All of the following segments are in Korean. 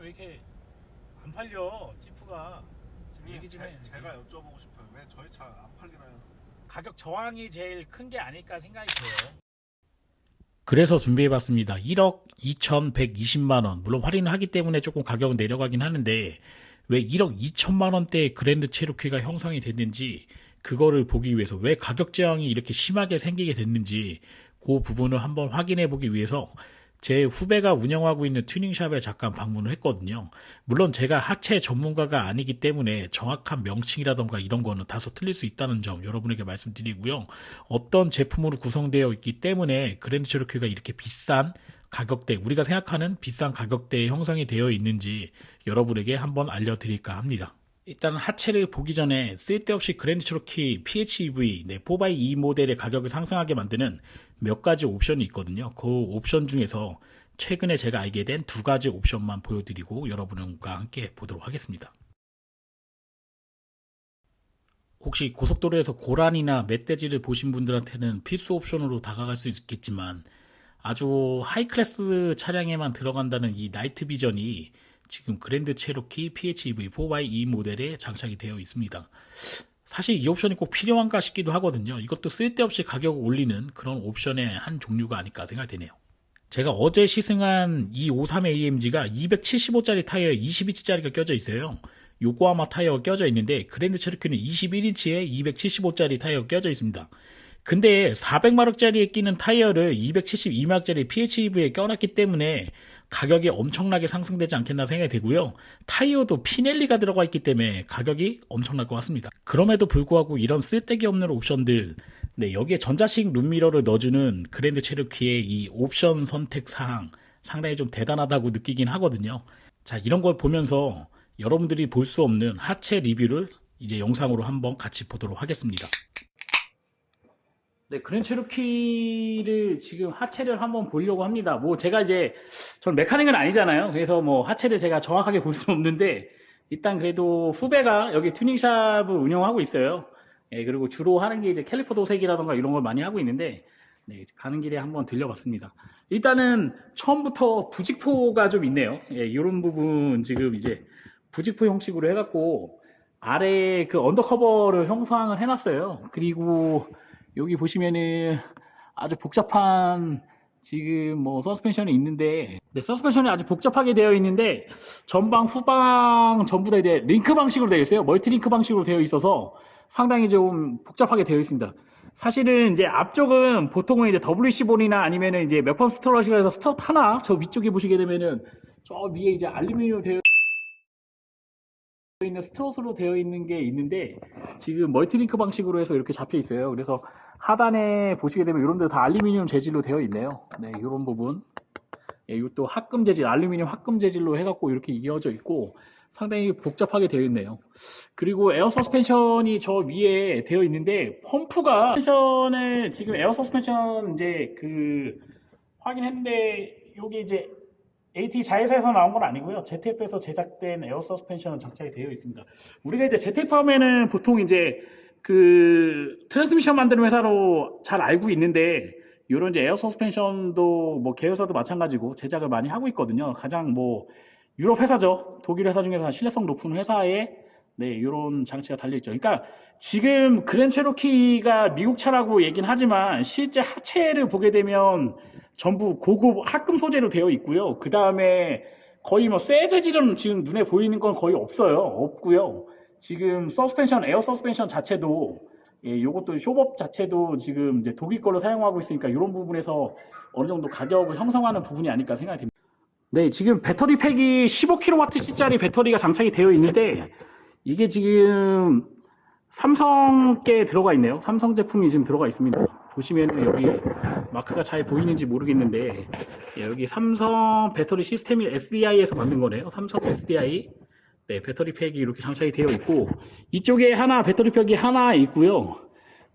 왜 이렇게 안 팔려 지프가 좀 얘기 좀 해. 제, 제가 여쭤보고 싶어요. 왜 저희 차 안 팔리나요? 가격 저항이 제일 큰 게 아닐까 생각이 들어요. 그래서 준비해봤습니다. 1억 2,120만 원. 물론 할인을 하기 때문에 조금 가격은 내려가긴 하는데 왜 1억 2천만 원대의 그랜드 체로키가 형성이 됐는지 그거를 보기 위해서 왜 가격 저항이 이렇게 심하게 생기게 됐는지 그 부분을 한번 확인해 보기 위해서 제 후배가 운영하고 있는 튜닝샵에 잠깐 방문을 했거든요. 물론 제가 하체 전문가가 아니기 때문에 정확한 명칭이라던가 이런 거는 다소 틀릴 수 있다는 점 여러분에게 말씀드리고요. 어떤 제품으로 구성되어 있기 때문에 그랜드 체로키가 이렇게 비싼 가격대, 우리가 생각하는 비싼 가격대에 형성이 되어 있는지 여러분에게 한번 알려드릴까 합니다. 일단 하체를 보기 전에 쓸데없이 그랜드 체로키 PHEV 네, 4x2 모델의 가격을 상승하게 만드는 몇 가지 옵션이 있거든요. 그 옵션 중에서 최근에 제가 알게 된 두 가지 옵션만 보여드리고 여러분과 함께 보도록 하겠습니다. 혹시 고속도로에서 고란이나 멧돼지를 보신 분들한테는 필수 옵션으로 다가갈 수 있겠지만 아주 하이클래스 차량에만 들어간다는 이 나이트 비전이 지금 그랜드 체로키 PHEV 4x2 모델에 장착이 되어 있습니다. 사실 이 옵션이 꼭 필요한가 싶기도 하거든요. 이것도 쓸데없이 가격을 올리는 그런 옵션의 한 종류가 아닐까 생각되네요. 제가 어제 시승한 이 53AMG가 275짜리 타이어에 22인치짜리가 껴져 있어요. 요코하마 타이어가 껴져 있는데 그랜드 체로키는 21인치에 275짜리 타이어가 껴져 있습니다. 근데 400마력짜리에 끼는 타이어를 272마력짜리 PHEV에 껴놨기 때문에 가격이 엄청나게 상승되지 않겠나 생각이 되고요. 타이어도 피넬리가 들어가 있기 때문에 가격이 엄청날 것 같습니다. 그럼에도 불구하고 이런 쓸데기 없는 옵션들, 네, 여기에 전자식 룸미러를 넣어주는 그랜드 체르키의 이 옵션 선택 사항 상당히 좀 대단하다고 느끼긴 하거든요. 자, 이런 걸 보면서 여러분들이 볼 수 없는 하체 리뷰를 이제 영상으로 한번 같이 보도록 하겠습니다. 네, 그랜 체로키를 지금 하체를 한번 보려고 합니다. 뭐 제가 이제 전 메카닉은 아니잖아요. 그래서 뭐 하체를 제가 정확하게 볼 수는 없는데 일단 그래도 후배가 여기 튜닝샵을 운영하고 있어요. 예, 그리고 주로 하는 게 이제 캘리퍼 도색이라던가 이런 걸 많이 하고 있는데 네, 가는 길에 한번 들려봤습니다. 일단은 처음부터 부직포가 좀 있네요. 예, 이런 부분 지금 이제 부직포 형식으로 해갖고 아래 그 언더커버를 형상을 해놨어요. 그리고 여기 보시면은 아주 복잡한 지금 뭐 서스펜션이 있는데 네, 서스펜션이 아주 복잡하게 되어 있는데 전방 후방 전부 다 이제 링크 방식으로 되어 있어요. 멀티 링크 방식으로 되어 있어서 상당히 좀 복잡하게 되어 있습니다. 사실은 이제 앞쪽은 보통은 이제 WC4이나 아니면은 이제 몇번 스트러시가 해서 스트럿 하나 저 위쪽에 보시게 되면은 저 위에 이제 알루미늄 되어 있는 스트롯으로 되어 있는 게 있는데 지금 멀티링크 방식으로 해서 이렇게 잡혀 있어요. 그래서 하단에 보시게 되면 이런 데다 알루미늄 재질로 되어 있네요. 네, 이런 부분. 예, 이것도 합금 재질, 알루미늄 합금 재질로 해갖고 이렇게 이어져 있고 상당히 복잡하게 되어 있네요. 그리고 에어 서스펜션이 저 위에 되어 있는데 펌프가 서스펜션을 지금 에어 서스펜션 이제 그 확인했는데 여기 이제 AT 자회사에서 나온 건 아니고요. ZF에서 제작된 에어 서스펜션은 장착이 되어 있습니다. 우리가 이제 ZF 하면은 보통 이제 그 트랜스미션 만드는 회사로 잘 알고 있는데 이런 이제 에어 서스펜션도 뭐 계열사도 마찬가지고 제작을 많이 하고 있거든요. 가장 뭐 유럽 회사죠. 독일 회사 중에서 신뢰성 높은 회사에 네, 이런 장치가 달려 있죠. 그러니까 지금 그랜 체로키가 미국 차라고 얘긴 하지만 실제 하체를 보게 되면 전부 고급 합금 소재로 되어 있고요. 그 다음에 거의 뭐 쇠 재질은 지금 눈에 보이는 건 거의 없어요. 없고요. 지금 서스펜션, 에어 서스펜션 자체도 예, 요것도 쇼법 자체도 지금 이제 독일 걸로 사용하고 있으니까 이런 부분에서 어느 정도 가격을 형성하는 부분이 아닐까 생각이 듭니다. 네, 지금 배터리 팩이 15kWh짜리 배터리가 장착이 되어 있는데 이게 지금 삼성께 들어가 있네요. 삼성 제품이 지금 들어가 있습니다. 보시면 여기 마크가 잘 보이는지 모르겠는데 예, 여기 삼성 배터리 시스템이 SDI에서 만든 거네요. 삼성 SDI 네, 배터리 팩이 이렇게 장착이 되어 있고 이쪽에 하나 배터리 팩이 하나 있고요.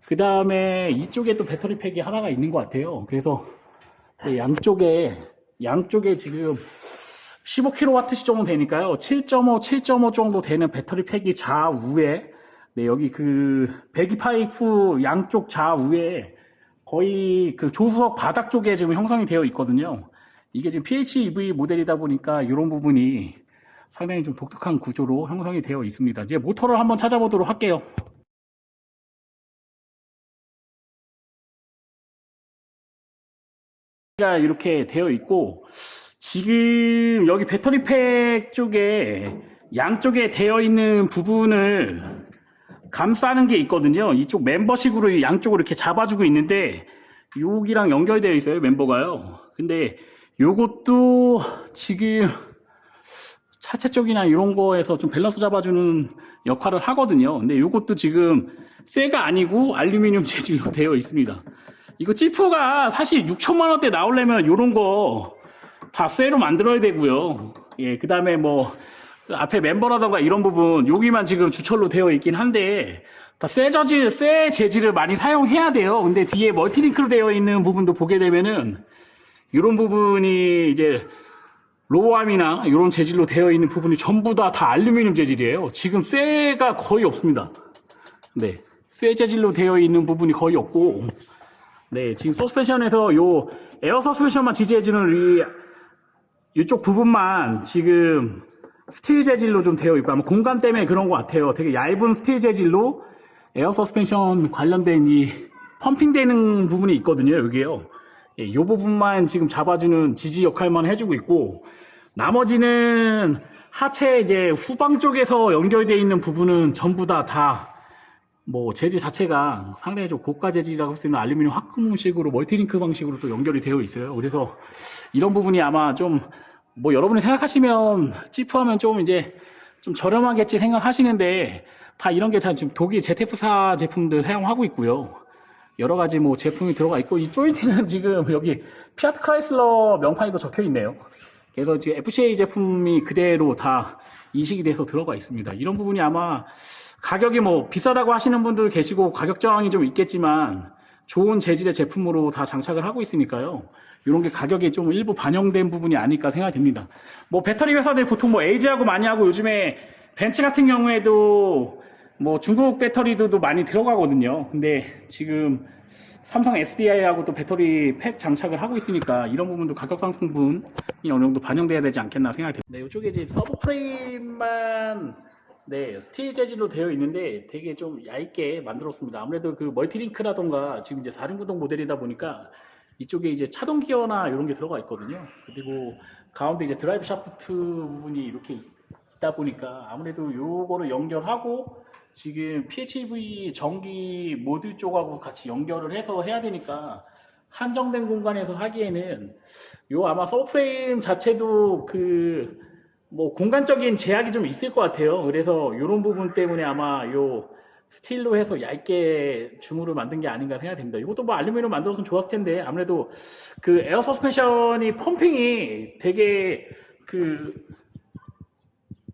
그 다음에 이쪽에 또 배터리 팩이 하나가 있는 것 같아요. 그래서 네, 양쪽에 양쪽에 지금 15kWh 정도 되니까요. 7.5, 7.5 정도 되는 배터리 팩이 좌우에 네, 여기 그 배기 파이프 양쪽 좌우에 거의 그 조수석 바닥 쪽에 지금 형성이 되어 있거든요. 이게 지금 PHEV 모델이다 보니까 이런 부분이 상당히 좀 독특한 구조로 형성이 되어 있습니다. 이제 모터를 한번 찾아보도록 할게요. 가 이렇게 되어 있고 지금 여기 배터리팩 쪽에 양쪽에 되어 있는 부분을 감싸는 게 있거든요. 이쪽 멤버식으로 양쪽으로 이렇게 잡아주고 있는데 여기랑 연결되어 있어요. 멤버가요. 근데 요것도 지금 차체 쪽이나 이런 거에서 좀 밸런스 잡아주는 역할을 하거든요. 근데 요것도 지금 쇠가 아니고 알루미늄 재질로 되어 있습니다. 이거 찌프가 사실 6천만 원대 나오려면 요런 거 다 쇠로 만들어야 되고요. 예, 그 다음에 뭐 앞에 멤버라던가 이런 부분 여기만 지금 주철로 되어 있긴 한데 다쇠 재질, 쇠 재질을 많이 사용해야 돼요. 근데 뒤에 멀티링크로 되어 있는 부분도 보게 되면은 이런 부분이 이제 로암이나 이런 재질로 되어 있는 부분이 전부 다, 다 알루미늄 재질이에요. 지금 쇠가 거의 없습니다. 네. 쇠 재질로 되어 있는 부분이 거의 없고, 네. 지금 서스펜션에서 요 에어 서스펜션만 지지해 주는 이, 이쪽 부분만 지금 스틸 재질로 좀 되어 있고, 아마 공간 때문에 그런 것 같아요. 되게 얇은 스틸 재질로 에어 서스펜션 관련된 이 펌핑되는 부분이 있거든요. 여기에요. 예, 이 부분만 지금 잡아주는 지지 역할만 해주고 있고 나머지는 하체 이제 후방 쪽에서 연결되어 있는 부분은 전부 다 다 뭐 재질 자체가 상당히 좀 고가 재질이라고 할 수 있는 알루미늄 화금식으로 멀티링크 방식으로 또 연결이 되어 있어요. 그래서 이런 부분이 아마 좀 뭐 여러분이 생각하시면 찌프하면 좀 이제 좀 저렴하겠지 생각하시는데 다 이런 게다 지금 독일 ZF4 제품들 사용하고 있고요. 여러 가지 뭐 제품이 들어가 있고 이 조인트는 지금 여기 피아트 크라이슬러 명판이 또 적혀 있네요. 그래서 지금 FCA 제품이 그대로 다 인식이 돼서 들어가 있습니다. 이런 부분이 아마 가격이 뭐 비싸다고 하시는 분들 계시고 가격 저항이 좀 있겠지만 좋은 재질의 제품으로 다 장착을 하고 있으니까요. 이런 게 가격에 좀 일부 반영된 부분이 아닐까 생각이 됩니다. 뭐 배터리 회사들 보통 뭐 에이지하고 많이 하고 요즘에 벤츠 같은 경우에도 뭐 중국 배터리도 많이 들어가거든요. 근데 지금 삼성 SDI하고 또 배터리 팩 장착을 하고 있으니까 이런 부분도 가격 상승분이 어느 정도 반영돼야 되지 않겠나 생각이 듭니다. 네, 이쪽에 이제 서브 프레임만 네, 스틸 재질로 되어 있는데 되게 좀 얇게 만들었습니다. 아무래도 그 멀티링크라던가 지금 이제 4륜 구동 모델이다 보니까 이쪽에 이제 차동 기어나 이런 게 들어가 있거든요. 그리고 가운데 이제 드라이브 샤프트 부분이 이렇게 있다 보니까 아무래도 요거를 연결하고 지금 PHEV 전기 모듈 쪽하고 같이 연결을 해서 해야 되니까 한정된 공간에서 하기에는 요 아마 서프레임 자체도 그 뭐 공간적인 제약이 좀 있을 것 같아요. 그래서 이런 부분 때문에 아마 요 스틸로 해서 얇게 주물을 만든 게 아닌가 생각됩니다. 이것도 뭐 알루미늄 만들었으면 좋았을 텐데 아무래도 그 에어 서스펜션이 펌핑이 되게 그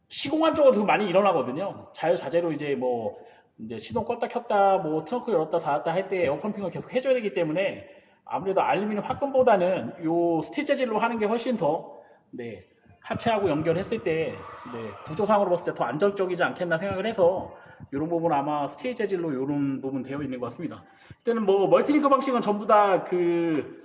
시공한 쪽으로 많이 일어나거든요. 자유자재로 이제 뭐 이제 시동 껐다 켰다 뭐 트렁크 열었다 닫았다 할 때 에어 펌핑을 계속 해줘야 되기 때문에 아무래도 알루미늄 화끈보다는 요 스틸 재질로 하는 게 훨씬 더 네, 하체하고 연결했을 때 네, 구조상으로 봤을 때 더 안정적이지 않겠나 생각을 해서 이런 부분 아마 스틸 재질로 이런 부분 되어 있는 것 같습니다. 이때는 뭐 멀티링크 방식은 전부 다 그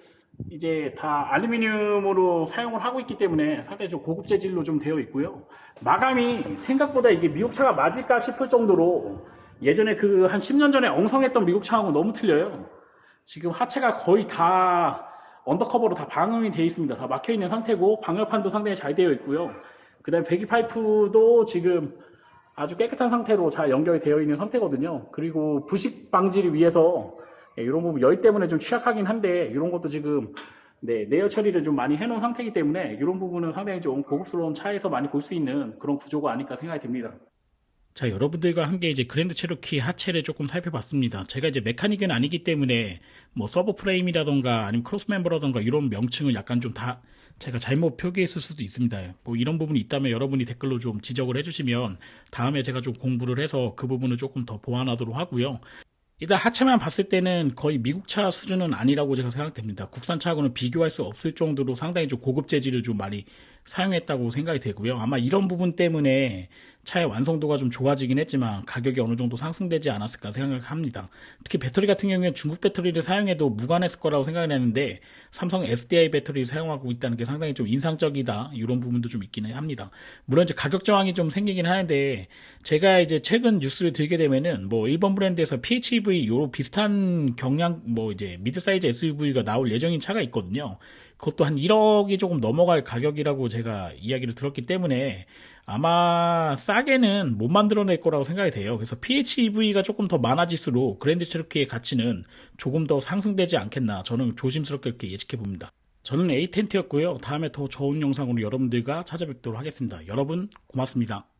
이제 다 알루미늄으로 사용을 하고 있기 때문에 상당히 좀 고급 재질로 좀 되어 있고요. 마감이 생각보다 이게 미국차가 맞을까 싶을 정도로 예전에 그 한 10년 전에 엉성했던 미국차하고 너무 틀려요. 지금 하체가 거의 다 언더커버로 다 방음이 되어 있습니다. 다 막혀 있는 상태고 방열판도 상당히 잘 되어 있고요. 그다음에 배기 파이프도 지금 아주 깨끗한 상태로 잘 연결이 되어 있는 상태거든요. 그리고 부식 방지를 위해서 예, 이런 부분 열 때문에 좀 취약하긴 한데 이런 것도 지금 네, 내열 처리를 좀 많이 해놓은 상태이기 때문에 이런 부분은 상당히 좀 고급스러운 차에서 많이 볼 수 있는 그런 구조가 아닐까 생각이 듭니다. 자, 여러분들과 함께 이제 그랜드 체로키 하체를 조금 살펴봤습니다. 제가 이제 메카닉은 아니기 때문에 뭐 서브 프레임이라던가 아니면 크로스 멤버라던가 이런 명칭을 약간 좀 다 제가 잘못 표기했을 수도 있습니다. 뭐 이런 부분이 있다면 여러분이 댓글로 좀 지적을 해주시면 다음에 제가 좀 공부를 해서 그 부분을 조금 더 보완하도록 하고요. 일단 하체만 봤을 때는 거의 미국차 수준은 아니라고 제가 생각됩니다. 국산차하고는 비교할 수 없을 정도로 상당히 좀 고급 재질을 좀 많이 사용했다고 생각이 되고요. 아마 이런 부분 때문에 차의 완성도가 좀 좋아지긴 했지만 가격이 어느 정도 상승되지 않았을까 생각합니다. 특히 배터리 같은 경우에는 중국 배터리를 사용해도 무관했을 거라고 생각을 했는데 삼성 SDI 배터리를 사용하고 있다는 게 상당히 좀 인상적이다. 이런 부분도 좀 있기는 합니다. 물론 이제 가격 저항이 좀 생기긴 하는데 제가 이제 최근 뉴스를 들게 되면은 뭐 일본 브랜드에서 PHEV 요 비슷한 경량 뭐 이제 미드 사이즈 SUV가 나올 예정인 차가 있거든요. 그것도 한 1억이 조금 넘어갈 가격이라고 제가 이야기를 들었기 때문에 아마 싸게는 못 만들어낼 거라고 생각이 돼요. 그래서 PHEV가 조금 더 많아질수록 그랜드 체로키의 가치는 조금 더 상승되지 않겠나 저는 조심스럽게 이렇게 예측해 봅니다. 저는 에이텐트였고요. 다음에 더 좋은 영상으로 여러분들과 찾아뵙도록 하겠습니다. 여러분 고맙습니다.